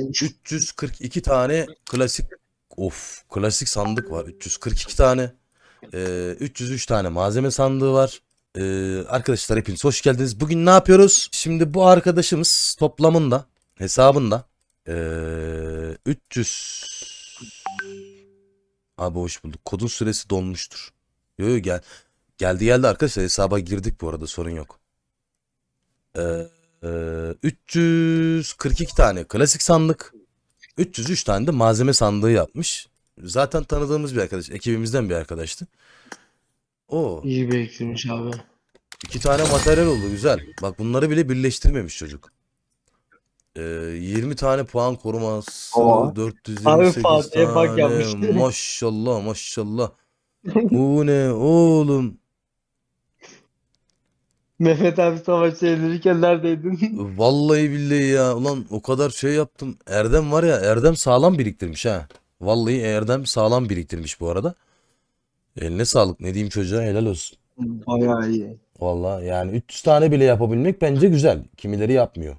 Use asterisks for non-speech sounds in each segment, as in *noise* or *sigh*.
342 tane klasik of klasik sandık var. 342 tane. Ee, 303 tane malzeme sandığı var. Ee, arkadaşlar hepiniz hoş geldiniz. Bugün ne yapıyoruz? Şimdi bu arkadaşımız toplamında hesabında ee, 300 Abi hoş bulduk. Kodun süresi dolmuştur. Yo yo gel. Geldi geldi arkadaşlar hesaba girdik bu arada sorun yok. Ee, ee, 342 tane klasik sandık. 303 tane de malzeme sandığı yapmış. Zaten tanıdığımız bir arkadaş. Ekibimizden bir arkadaştı. O İyi biriktirmiş abi. iki tane materyal oldu güzel. Bak bunları bile birleştirmemiş çocuk. Ee, 20 tane puan koruması, Oo. 428 Abi Fatih'e bak tane. Maşallah maşallah. Bu ne oğlum? Mehmet abi savaşta yenilirken neredeydin? *laughs* Vallahi billahi ya. Ulan o kadar şey yaptım. Erdem var ya Erdem sağlam biriktirmiş ha. Vallahi Erdem sağlam biriktirmiş bu arada. Eline sağlık. Ne diyeyim çocuğa helal olsun. Bayağı iyi. Vallahi yani 300 tane bile yapabilmek bence güzel. Kimileri yapmıyor.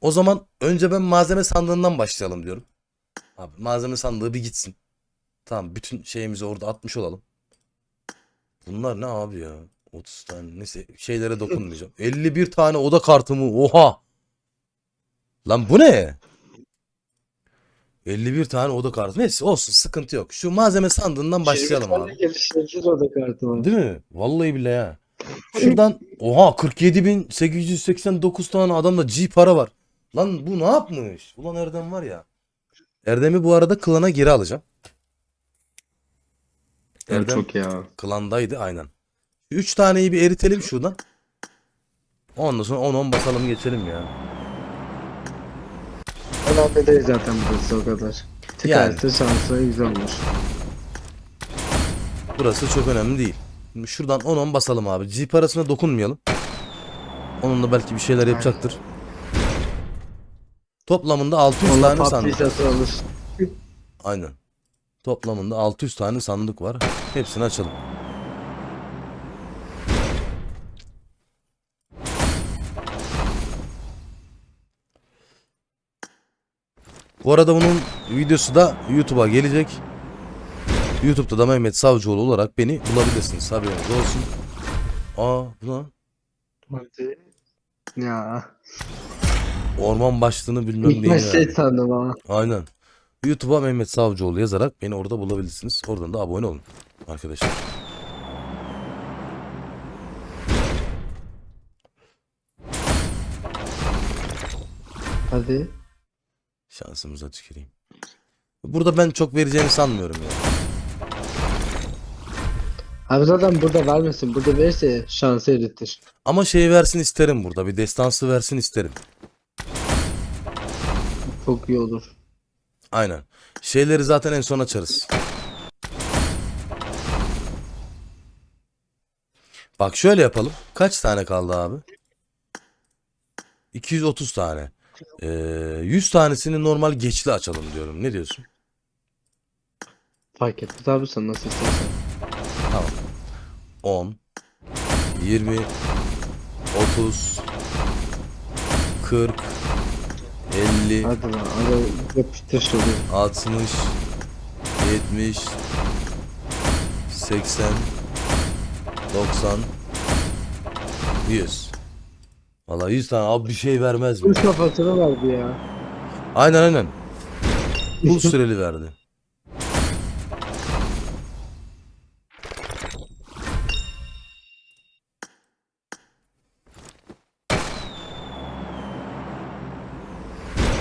O zaman önce ben malzeme sandığından başlayalım diyorum. Abi malzeme sandığı bir gitsin. Tamam bütün şeyimizi orada atmış olalım. Bunlar ne abi ya? 30 tane neyse şeylere dokunmayacağım. 51 tane oda kartı mı? Oha! Lan bu ne? 51 tane oda kartı. Neyse olsun sıkıntı yok. Şu malzeme sandığından başlayalım abi. Geliştirici oda kartı var. Değil mi? Vallahi billahi ha. Şuradan oha 47.889 tane adamda G para var. Lan bu ne yapmış? Ulan Erdem var ya. Erdem'i bu arada klana geri alacağım. Erdem Çok ya. klandaydı aynen. 3 taneyi bir eritelim şuradan. Ondan sonra 10-10 basalım geçelim ya. Değil zaten burası o kadar. Tek Yani. şansı güzel olmuş. Burası çok önemli değil. Şimdi şuradan 10-10 basalım abi. G parasına dokunmayalım. Onunla belki bir şeyler yapacaktır. Toplamında 600 Onunla tane sandık. alır. Aynen. Toplamında 600 tane sandık var. Hepsini açalım. Bu arada bunun videosu da YouTube'a gelecek. YouTube'da da Mehmet Savcıoğlu olarak beni bulabilirsiniz. Haberiniz olsun. Aa bu ne? Hadi. Ya. Orman başlığını bilmem *laughs* neyi mesleği verdi. sandım ha. Aynen. YouTube'a Mehmet Savcıoğlu yazarak beni orada bulabilirsiniz. Oradan da abone olun arkadaşlar. Hadi. Şansımıza tüküreyim. Burada ben çok vereceğini sanmıyorum ya. Abi zaten burada vermesin. Burada verirse şansı eritir. Ama şey versin isterim burada. Bir destansı versin isterim. Çok iyi olur. Aynen. Şeyleri zaten en son açarız. Bak şöyle yapalım. Kaç tane kaldı abi? 230 tane. Ee, 100 tanesini normal geçli açalım diyorum. Ne diyorsun? Fark etmez abi sen nasıl istersen. 10 20 30 40 50 Hadi lan. Hadi yapıştır şöyle. 60 70 80 90 100 Valla 100 tane abi bir şey vermez mi? Kuş kafasını verdi ya. Aynen aynen. Full süreli verdi.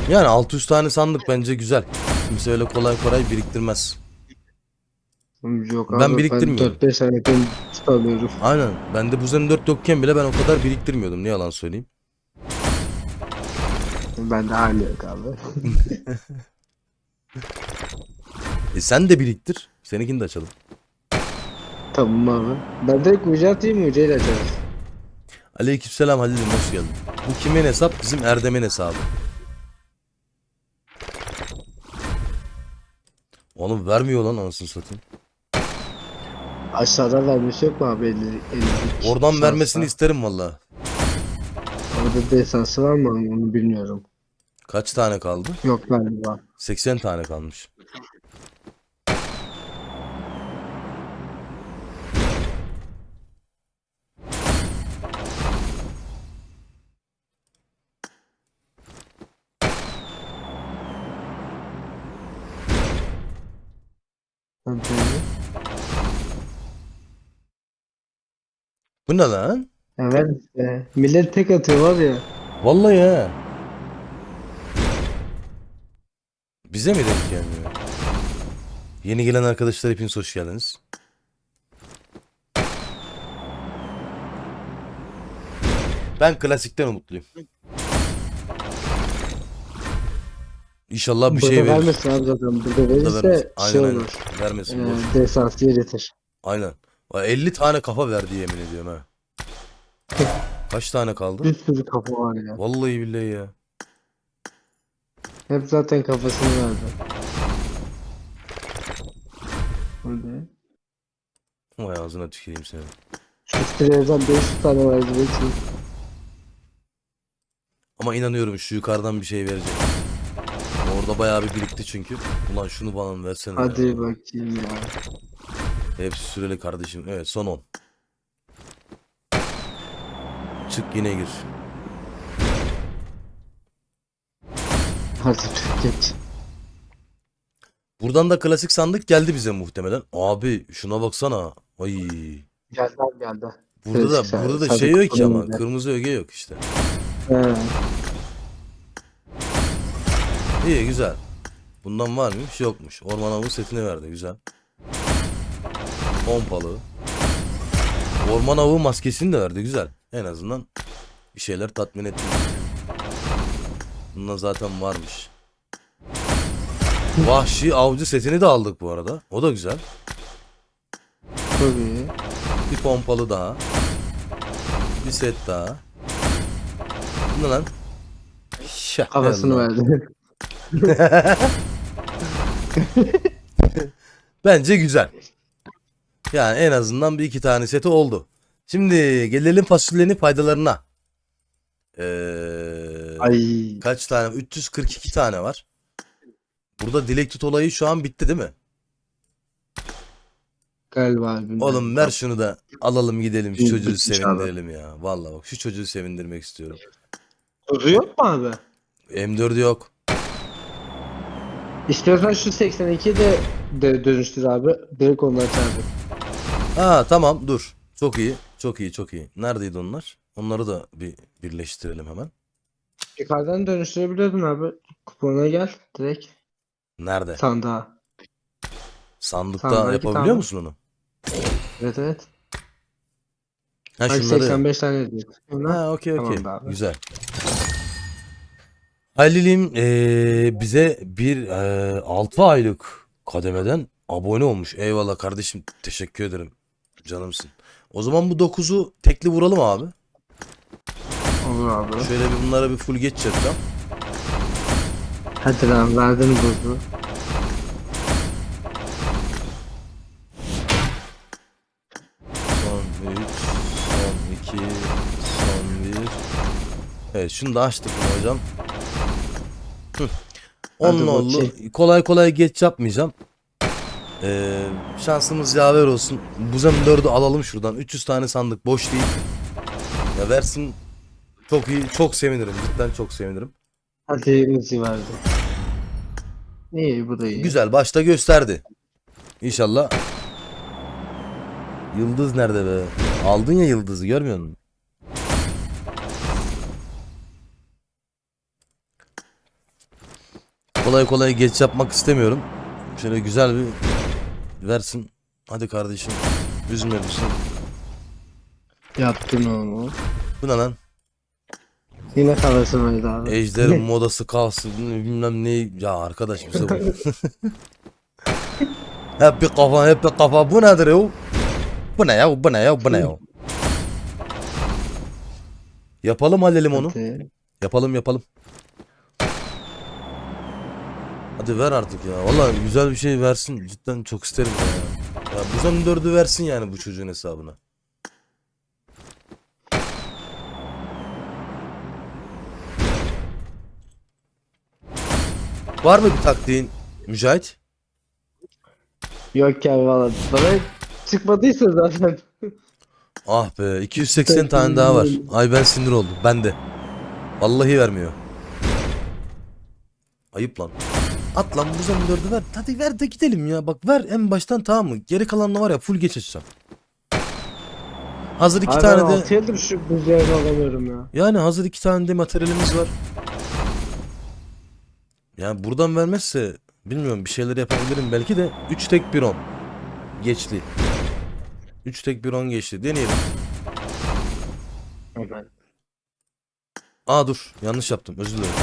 Yani 600 tane sandık bence güzel. Kimse öyle kolay kolay biriktirmez. Yok Ben abi biriktirmiyorum. Ben 4-5 tane tutamıyorum. Aynen. Bende bu Zen 4 yokken bile ben o kadar biriktirmiyordum. Ne yalan söyleyeyim. Ben de hali yok abi. *laughs* E sen de biriktir. Seninkini de açalım. tamam abi. Ben direkt atayım ucuyla açarız. Aleykümselam Halil'im hoş geldin. Bu kimin hesap? Bizim Erdem'in hesabı. Oğlum vermiyor lan anasını satayım. Aşağıda vermiş yok mu abi 50, 50 Oradan şansla? vermesini isterim valla. Orada desansı var mı onu bilmiyorum. Kaç tane kaldı? Yok galiba. 80 tane kalmış. Ne lan? Evet işte. Millet tek atıyor var ya. Vallahi ya. Bize mi denk gelmiyor? Yeni gelen arkadaşlar hepiniz hoş geldiniz. Ben klasikten umutluyum. İnşallah bir Burada şey verir. vermesin abi zaten. Burada Burada verirse vermesin. şey Aynen aynen. olur. Vermesin Ee, desansı yeritir. Aynen. Vay, 50 tane kafa verdi yemin ediyorum ha. Kaç tane kaldı? Bir sürü kafa var ya. Vallahi billahi ya. Hep zaten kafasını verdi. Öyle. Vay ağzına tüküreyim seni. Sıraydan 500 tane verdi. Bekliyorum. Ama inanıyorum şu yukarıdan bir şey verecek. Orada bayağı bir birikti çünkü. Ulan şunu bana versene. ya. Hadi bakayım ya. Hepsi süreli kardeşim. Evet son 10. Çık yine gir. Hadi geç. Buradan da klasik sandık geldi bize muhtemelen. Abi şuna baksana. Ay. Geldi geldi. Burada da Klasik burada da şey yok ki ama kırmızı öge yok işte. He. İyi güzel. Bundan var mıymış? Yokmuş. Orman avı setini verdi güzel. Pompalı. Orman avı maskesini de verdi güzel. En azından bir şeyler tatmin etti. Bundan zaten varmış. Vahşi avcı setini de aldık bu arada. O da güzel. İyi. Bir pompalı daha. Bir set daha. Ne lan? Şah, Allah. verdi. *laughs* Bence güzel. Yani en azından bir iki tane seti oldu. Şimdi gelelim fasulyenin faydalarına. Ee, Ay. kaç tane? 342 tane var. Burada dilek tut olayı şu an bitti değil mi? Galiba abi. Oğlum ver şunu da alalım gidelim şu çocuğu abi. sevindirelim ya. Vallahi bak şu çocuğu sevindirmek istiyorum. Duruyor mu abi? M4 yok. İstiyorsan şu 82'yi de, de dönüştür abi. Direkt ondan çağırdı. Ha tamam dur. Çok iyi. Çok iyi çok iyi. Neredeydi onlar? Onları da bir birleştirelim hemen. Yukarıdan dönüştürebiliyordun abi. Kupona gel. Direkt Nerede? sandığa. Sandıkta Sandığa git yapabiliyor abi. musun onu? Evet evet. Ha Bak şunları. 85 tane diyor. Ha okey okey. Tamam. Güzel. Halil'im eee, bize bir eee 6 aylık kademeden abone olmuş. Eyvallah kardeşim. Teşekkür ederim. Canımsın. O zaman bu 9'u tekli vuralım abi. Olur abi. Şöyle bir bunlara bir full geç yapacağım. Hadi lan verdin buzu. Son 3, son 2, son 1. Evet şunu da açtık mı hocam? Hı. Hadi Onun oldu. Kolay kolay geç yapmayacağım. Ee, şansımız yaver olsun. Buzem 4'ü alalım şuradan. 300 tane sandık boş değil. Ya versin çok iyi, çok sevinirim. Cidden çok sevinirim. Hadi müziği verdi. İyi bu da iyi. Güzel başta gösterdi. İnşallah. Yıldız nerede be? Aldın ya yıldızı görmüyor musun? Kolay kolay geç yapmak istemiyorum. Şöyle güzel bir versin. Hadi kardeşim. Üzme bizi. Yaptın onu. Bu ne lan? Yine kafasını verdi abi. Ejder'in *laughs* modası kalsın bilmem ne. Ya arkadaş bize bu. *laughs* hep bir kafa hep bir kafa. Bu nedir ya? Bu ne ya? Bu ne ya? Bu ne ya? Yapalım hallelim onu. Yapalım yapalım. Hadi ver artık ya. Vallahi güzel bir şey versin. Cidden çok isterim ya. Ya bu zaman dördü versin yani bu çocuğun hesabına. Var mı bir taktiğin Mücahit? Yok ya valla. Bana çıkmadıysa zaten. Ah be 280 tane daha var. Ay ben sinir oldum. Ben de. Vallahi vermiyor. Ayıp lan. At lan zaman dördü ver. Hadi ver de gidelim ya. Bak ver en baştan tamam mı? Geri kalanla var ya full geç açacağım. Hazır iki Abi tane de 6 yıldır şu buz yerini alamıyorum ya. yani hazır iki tane de materyalimiz var. Yani buradan vermezse bilmiyorum bir şeyler yapabilirim belki de 3 tek 1 10. Geçli. 3 tek 1 10 geçti. Deneyelim. Hemen. Aa dur yanlış yaptım özür dilerim.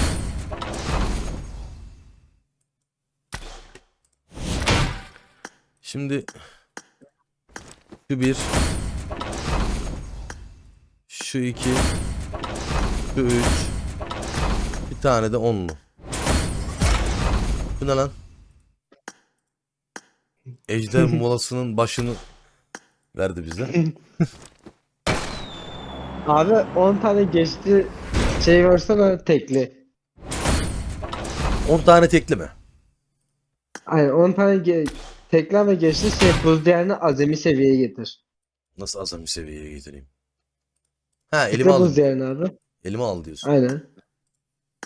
Şimdi şu bir şu iki şu üç bir tane de onlu. Bu ne lan? Ejder *laughs* molasının başını verdi bize. *laughs* Abi 10 tane geçti şey versene tekli. 10 tane tekli mi? Aynen 10 tane ge- teklen ve geçti şey buz yerini azami seviyeye getir. Nasıl azami seviyeye getireyim? Ha Elime al. buz yerini abi. Elime al diyorsun. Aynen.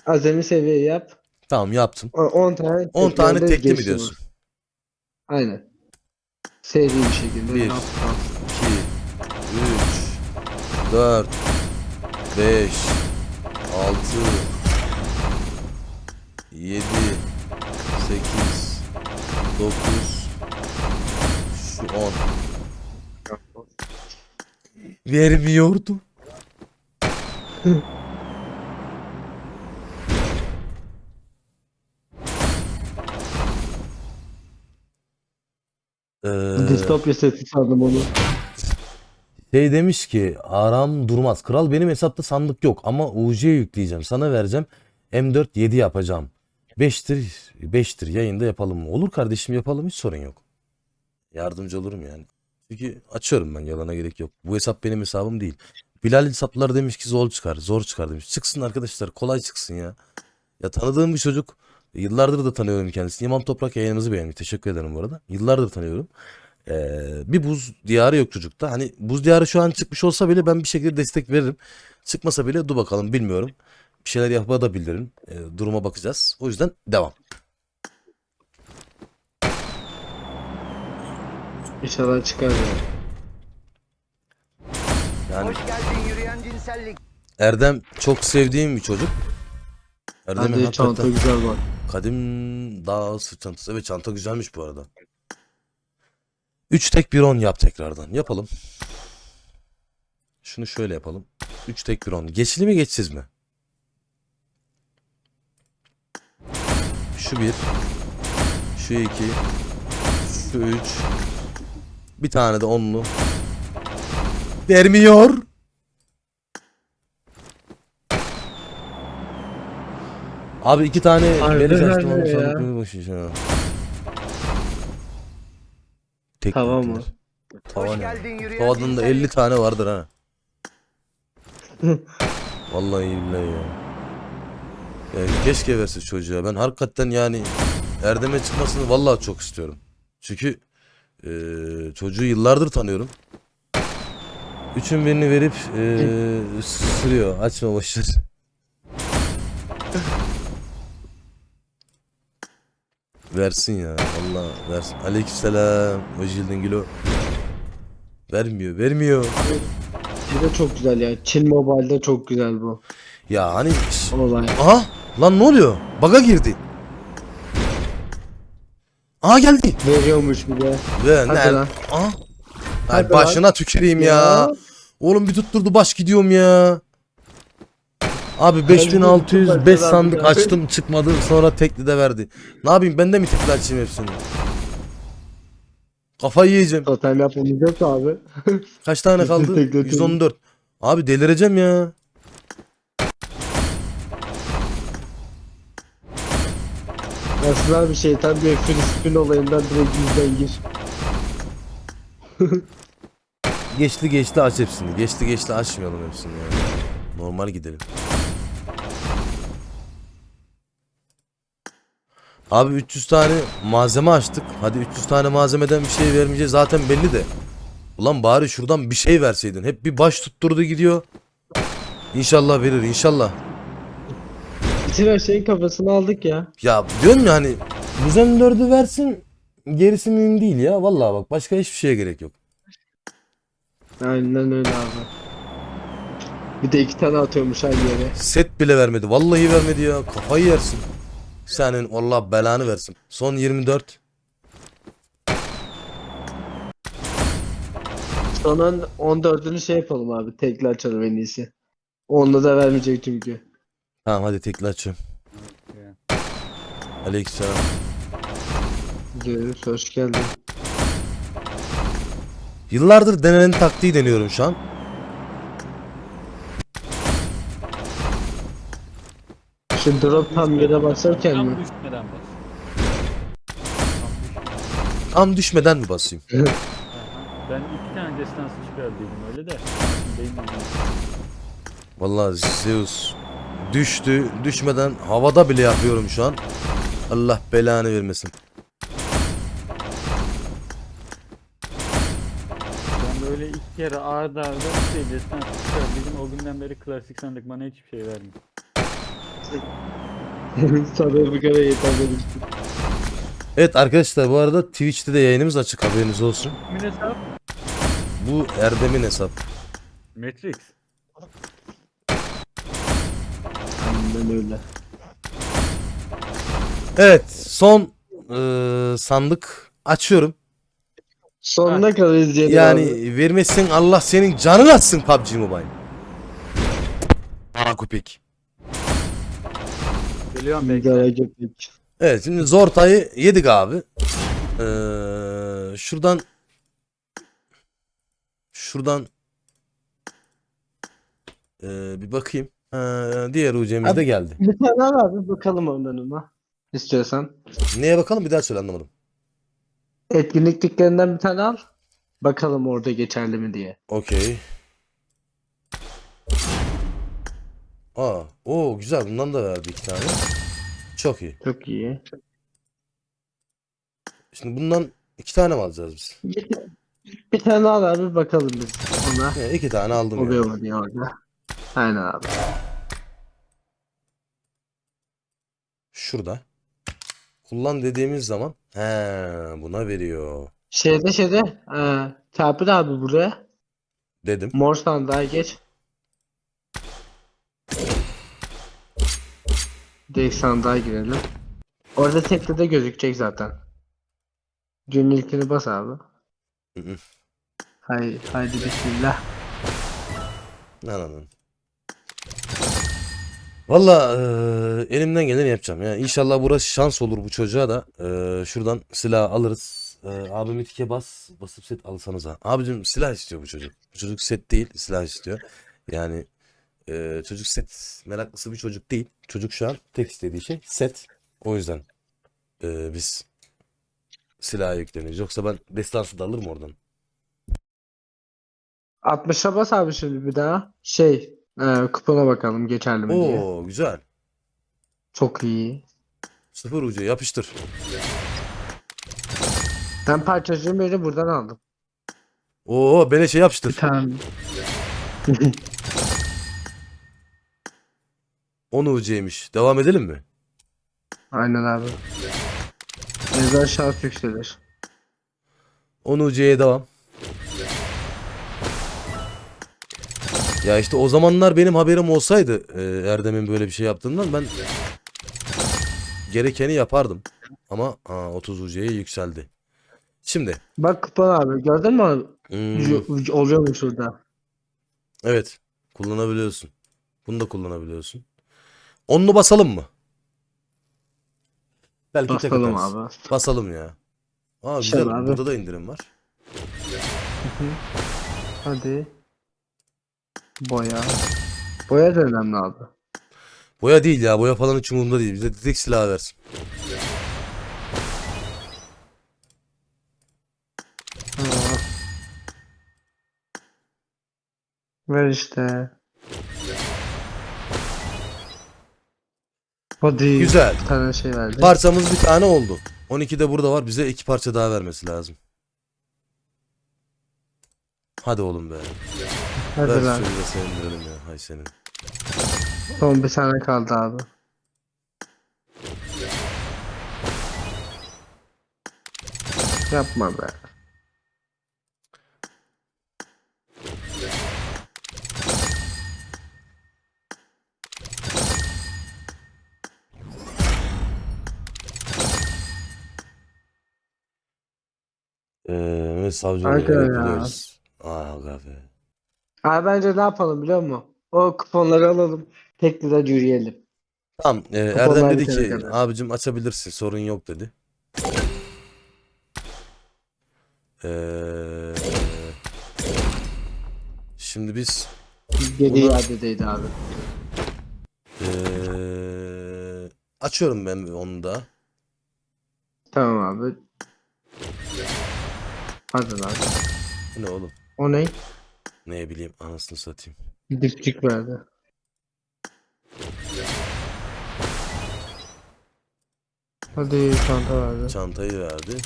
Azami seviye yap. Tamam yaptım. O- 10 tane 10 tane tekli mi diyorsun? Aynen. Seri bir şekilde. Bir. yap, yap. 2 3 4 5 6 7 8 9 şu 10 Vermiyordu. Ee, Distopya seti sandım onu. Şey demiş ki aram durmaz. Kral benim hesapta sandık yok ama UC yükleyeceğim. Sana vereceğim. M4 7 yapacağım. 5'tir 5'tir yayında yapalım mı? Olur kardeşim yapalım hiç sorun yok. Yardımcı olurum yani. Çünkü açıyorum ben yalana gerek yok. Bu hesap benim hesabım değil. Bilal hesaplar demiş ki zor çıkar zor çıkar demiş. Çıksın arkadaşlar kolay çıksın ya. Ya tanıdığım bir çocuk yıllardır da tanıyorum kendisini. Yaman Toprak yayınımızı beğenmiş. Teşekkür ederim bu arada. Yıllardır tanıyorum. Ee, bir buz diyarı yok çocukta. Hani buz diyarı şu an çıkmış olsa bile ben bir şekilde destek veririm. Çıkmasa bile dur bakalım bilmiyorum. Bir şeyler yapabilirim. Ee, duruma bakacağız. O yüzden devam. İnşallah çıkar ya. Yani Hoş geldin yürüyen cinsellik. Erdem çok sevdiğim bir çocuk. Erdem'in çanta hakikaten güzel bak. kadim dağ sırt çantası. Evet çanta güzelmiş bu arada. 3 tek bir 10 yap tekrardan. Yapalım. Şunu şöyle yapalım. 3 tek bir 10. Geçli mi geçsiz mi? Şu bir. Şu iki. Şu üç. Bir tane de onlu. Vermiyor. Abi iki tane Harbi beleş açtım ama vermiyor ya. boş iş ha. Tek Tava mı? Tava Hoş ne? da 50 tane vardır ha. *laughs* Vallahi billahi ya. ya. Keşke verse çocuğa. Ben hakikaten yani Erdem'e çıkmasını vallahi çok istiyorum. Çünkü eee, çocuğu yıllardır tanıyorum. Üçün birini verip eee sürüyor. Açma boşver. Versin ya. Vallahi versin. Aleykümselam. Hoş geldin Gilo. Vermiyor, vermiyor. Bir de çok güzel ya. Çin Mobile'de çok güzel bu Ya hani olay. Aha lan ne oluyor? Baga girdi. Aha geldi. Veriyormuş bir de. Ve Hadi ne? lan. Aha. Ay Hadi başına tüküreyim ya. Oğlum bir tutturdu baş gidiyorum ya. Abi 5605 başına sandık abi ya. açtım çıkmadı sonra tekli de verdi. Ne yapayım ben de mi tekli açayım hepsini? Kafayı yiyeceğim. Totem yapamayacağız abi. Kaç tane kaldı? tekli 114. Abi delireceğim ya. Aslında bir şeytan bir Filistin olayından direkt yüzden gir. *laughs* Geçti geçti aç hepsini. Geçti geçti açmayalım hepsini ya. Normal gidelim. Abi 300 tane malzeme açtık. Hadi 300 tane malzemeden bir şey vermeyeceğiz zaten belli de. Ulan bari şuradan bir şey verseydin. Hep bir baş tutturdu gidiyor. İnşallah verir inşallah. Her şeyin kafasını aldık ya. Ya diyorum ya hani Müzen 4'ü versin gerisi mühim değil ya. Vallahi bak başka hiçbir şeye gerek yok. Aynen öyle abi. Bir de iki tane atıyormuş her yere. Set bile vermedi. Vallahi vermedi ya. Kafayı yersin. Senin Allah belanı versin. Son 24. Sonra 14'ünü şey yapalım abi. Tekli açalım en iyisi. Onda da vermeyecek çünkü. Tamam hadi tekli açıyorum. Aleykümselam. Görüyoruz. Hoş geldin. Yıllardır denenen taktiği deniyorum şu an. Şu drop tam yere basarken Tam mi? düşmeden bas. Tam düşmeden mi basayım? Ben iki tane destansı çıkardıydım öyle de. Benim Vallahi Zeus düştü. Düşmeden havada bile yapıyorum şu an. Allah belanı vermesin. ben böyle iki kere arda arda bir şey destansı çıkardıydım. O günden beri klasik sandık bana hiçbir şey vermiyor. *laughs* Sana bu kadar yeter demiştim. Evet arkadaşlar bu arada Twitch'te de yayınımız açık haberiniz olsun. Kimin hesap? Bu Erdem'in hesap. Matrix. Aynen öyle. Evet son eee, sandık açıyorum. Sonuna kadar izleyelim Yani abi. vermezsen Allah senin canını atsın PUBG Mobile. Bana köpek. Geliyorum köpek. Evet şimdi Zorta'yı yedik abi. Ee, şuradan şuradan ee, bir bakayım. Ha, diğer UC'miz de Abi- geldi. Bir tane al abi bakalım ondan ona. İstiyorsan. Neye bakalım bir daha söyle anlamadım. Etkinlikliklerinden bir tane al. Bakalım orada geçerli mi diye. Okey. Aa, o güzel. Bundan da verdi iki tane. Çok iyi. Çok iyi. Şimdi bundan iki tane mi alacağız biz? Bir, bir tane al abi bakalım biz ona. He, iki tane aldım ya. Oluyor mu diye orada. Aynen abi. Şurada. Kullan dediğimiz zaman he buna veriyor Şeyde şeyde e, Tapir abi buraya. dedim. Mor sandığa geç. Direkt sandığa girelim. Orada tekli de gözükecek zaten. İlkini bas abi. Hı hı. Hay, haydi bismillah. Lan lan. Valla eee, elimden geleni yapacağım ya. İnşallah burası şans olur bu çocuğa da. Eee, şuradan silah alırız. Eee abimi tike bas. Basıp set alsanız ha. Abicim silah istiyor bu çocuk. Bu çocuk set değil silah istiyor. Yani eee, çocuk set meraklısı bir çocuk değil. Çocuk şu an tek istediği şey set. O yüzden eee, biz silaha yükleniyoruz. Yoksa ben destansı da alırım oradan. 60'a bas abi şimdi bir daha. Şey, e, kupona bakalım geçerli mi diye. Oo güzel. Çok iyi. Sıfır ucu yapıştır. Ben parçacığım beni buradan aldım. Oo beleşe yapıştır. Bir tane. *laughs* 10 UC'ymiş. Devam edelim mi? Aynen abi. Mezar şans yükselir. 10 UC'ye devam. Ya işte o zamanlar benim haberim olsaydı e, Erdem'in böyle bir şey yaptığından ben gerekeni yapardım. Ama aa, 30 UC'ye yükseldi. Şimdi Bak kupon abi gördün mü? abi? hmm, şurada? evet kullanabiliyorsun. Bunu da kullanabiliyorsun. Onlu basalım mı? Belki tek Basalım atarız. abi. Basalım ya. Aa Şey güzel. abi. Burada da indirim var. Hadi. Boya. Boya da önemli abi. Boya değil ya. Boya falan hiç umurumda değil. Bize direkt silah versin. Ver işte. Hadi. Güzel. Bir tane şey verdi. Parçamız bir tane oldu. 12 de burada var. Bize iki parça daha vermesi lazım. Hadi oğlum be. Hadi Ver lan. de sevindirelim ya. Hay senin. Son bir tane kaldı abi. Yapma be. Ee, Mehmet Savcı Aga evet ya. biliyoruz. Aa aga be. Abi bence ne yapalım biliyor musun? O kuponları alalım. Tek lira yürüyelim. Tamam. e, Kuponlar Erdem dedi bitene ki kadar. abicim açabilirsin sorun yok dedi. Ee, şimdi biz Geri Bunu- iadedeydi abi. ee, açıyorum ben onu da. Tamam abi. Lan. Bu ne oğlum? O ne? Ne bileyim anasını satayım. Dipçik verdi. Hadi çanta verdi. Çantayı verdi.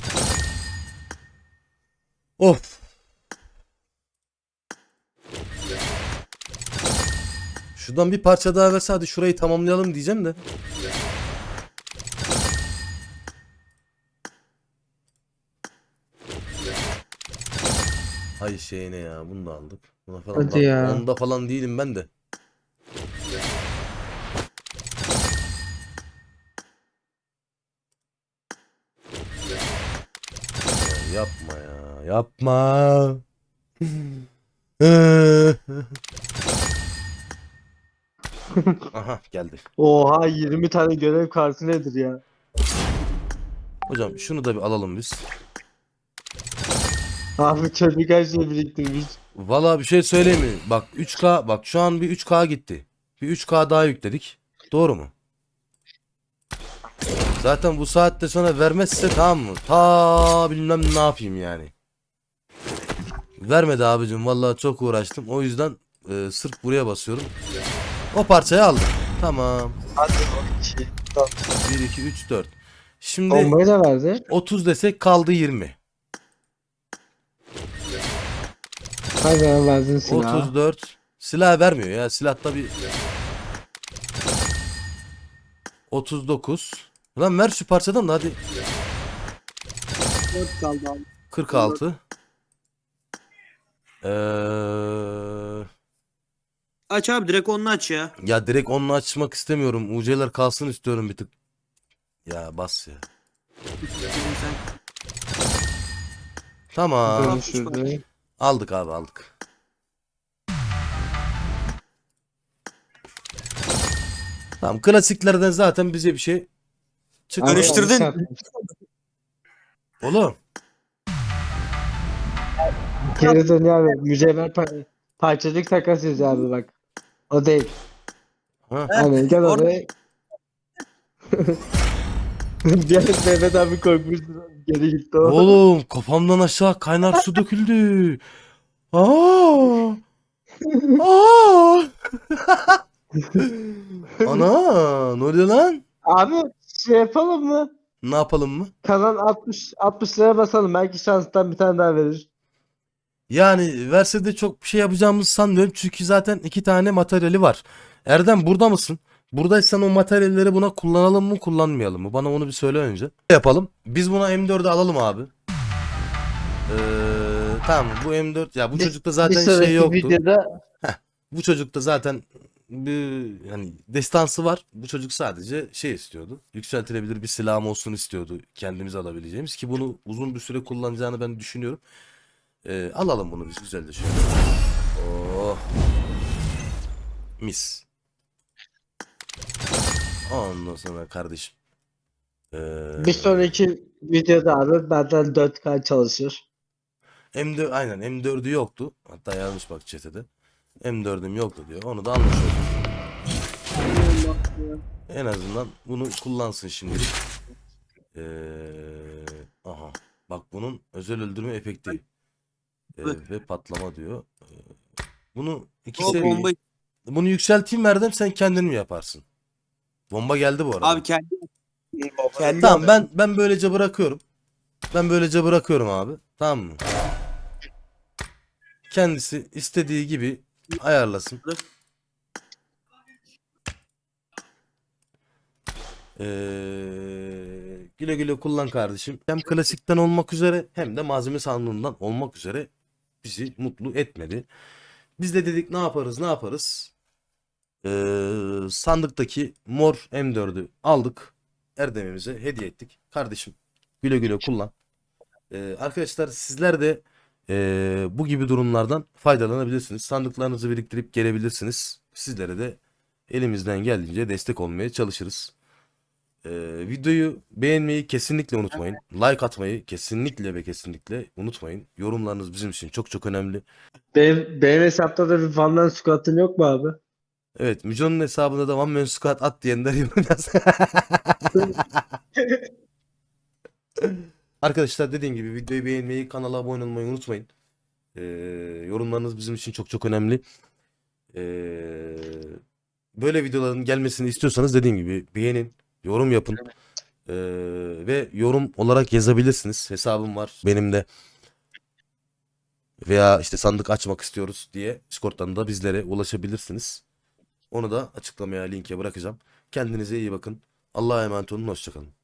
Of. Şuradan bir parça daha verse hadi şurayı tamamlayalım diyeceğim de. Hay şey ne ya bunu da aldık. Buna falan Hadi bak, ya. Onda falan değilim ben de. Ya yapma ya. Yapma. *laughs* Aha geldi. Oha 20 tane görev kartı nedir ya? Hocam şunu da bir alalım biz. Abi çocuk her şeyi biriktirmiş. Valla bir şey söyleyeyim mi? Bak 3K bak şu an bir 3K gitti. Bir 3K daha yükledik. Doğru mu? Zaten bu saatte sonra vermezse tamam mı? Ta bilmem ne yapayım yani. Vermedi abicim vallahi çok uğraştım. O yüzden e, sırf buraya basıyorum. O parçayı aldım. Tamam. Hadi 1 2 3 4. Şimdi Bombayı da verdi. 30 desek kaldı 20. Hadi lan verdin silahı. 34. Silah vermiyor ya. Silahta bir 39. Lan ver şu parçadan da hadi. 4 kaldı abi. 46. Ee, Aç abi direkt onu aç ya. ya direkt onunla açmak istemiyorum. UC'ler kalsın istiyorum bir tık. Ya bas ya. Sen Tamam. Dönüştürdü. Aldık abi aldık. Tamam klasiklerden zaten bize bir şey çıkmıyor. Karıştırdın. Oğlum. Geri dönüyor abi. Mücevher par parçacık takas yazıyor abi bak. O değil. Ha. Hani gel oraya. Bir an *laughs* Mehmet abi korkmuştu. Geri gitti o. Oğlum kafamdan aşağı kaynar su *laughs* döküldü. Aa! *laughs* Aa! Ana, ne oluyor lan? Abi şey yapalım mı? Ne yapalım mı? Kalan 60 60 liraya basalım. Belki şanstan bir tane daha verir. Yani verse de çok bir şey yapacağımızı sanmıyorum. Çünkü zaten iki tane materyali var. Erdem burada mısın? Buradaysan o materyalleri buna kullanalım mı kullanmayalım mı? Bana onu bir söyle önce. Yapalım. Biz buna M4'ü alalım abi. Ee, tamam bu M4 ya bu Bir- çocukta bir zaten sonraki şey yoktu. videoda Bu çocukta zaten bir hani destansı var. Bu çocuk sadece şey istiyordu. Yükseltilebilir bir silahım olsun istiyordu. Kendimiz alabileceğimiz ki bunu uzun bir süre kullanacağını ben düşünüyorum. Ee, alalım bunu biz güzelce şöyle. Oh. Mis. Ondan sonra kardeşim. Ee, bir sonraki videoda abi benden 4K çalışır. M4 aynen M4'ü yoktu. Hatta yazmış bak chat'e de. M4'üm yoktu diyor. Onu da almış olduk. En azından bunu kullansın şimdilik. Ee, aha. Bak bunun özel öldürme efekti. Ee, ve patlama diyor. Ee, bunu iki o seviye. bombayı Bunu yükselteyim Erdem sen kendin mi yaparsın? Bomba geldi bu arada. Abi kendi kendi Tamam ben ben böylece bırakıyorum. Ben böylece bırakıyorum abi. Tamam mı? Kendisi istediği gibi ayarlasın. Ee, güle güle kullan kardeşim. Hem klasikten olmak üzere hem de malzeme sandığından olmak üzere bizi mutlu etmedi. Biz de dedik ne yaparız ne yaparız. Ee, sandıktaki mor M4'ü aldık. Erdem'imize hediye ettik. Kardeşim güle güle kullan. Ee, arkadaşlar sizler de ee, bu gibi durumlardan faydalanabilirsiniz. Sandıklarınızı biriktirip gelebilirsiniz. Sizlere de elimizden geldiğince destek olmaya çalışırız. Ee, videoyu beğenmeyi kesinlikle unutmayın. Like atmayı kesinlikle ve kesinlikle unutmayın. Yorumlarınız bizim için çok çok önemli. Benim, benim hesapta da bir fandan squat'ın yok mu abi? Evet, Müco'nun hesabında da One Man Squad at diyenler *laughs* yaz. Arkadaşlar dediğim gibi videoyu beğenmeyi, kanala abone olmayı unutmayın. Ee, yorumlarınız bizim için çok çok önemli. Ee, böyle videoların gelmesini istiyorsanız dediğim gibi beğenin, yorum yapın. Ee, ve yorum olarak yazabilirsiniz. Hesabım var benim de. Veya işte sandık açmak istiyoruz diye Discord'dan da bizlere ulaşabilirsiniz. Onu da açıklamaya linke bırakacağım. Kendinize iyi bakın. Allah'a emanet olun. Hoşçakalın.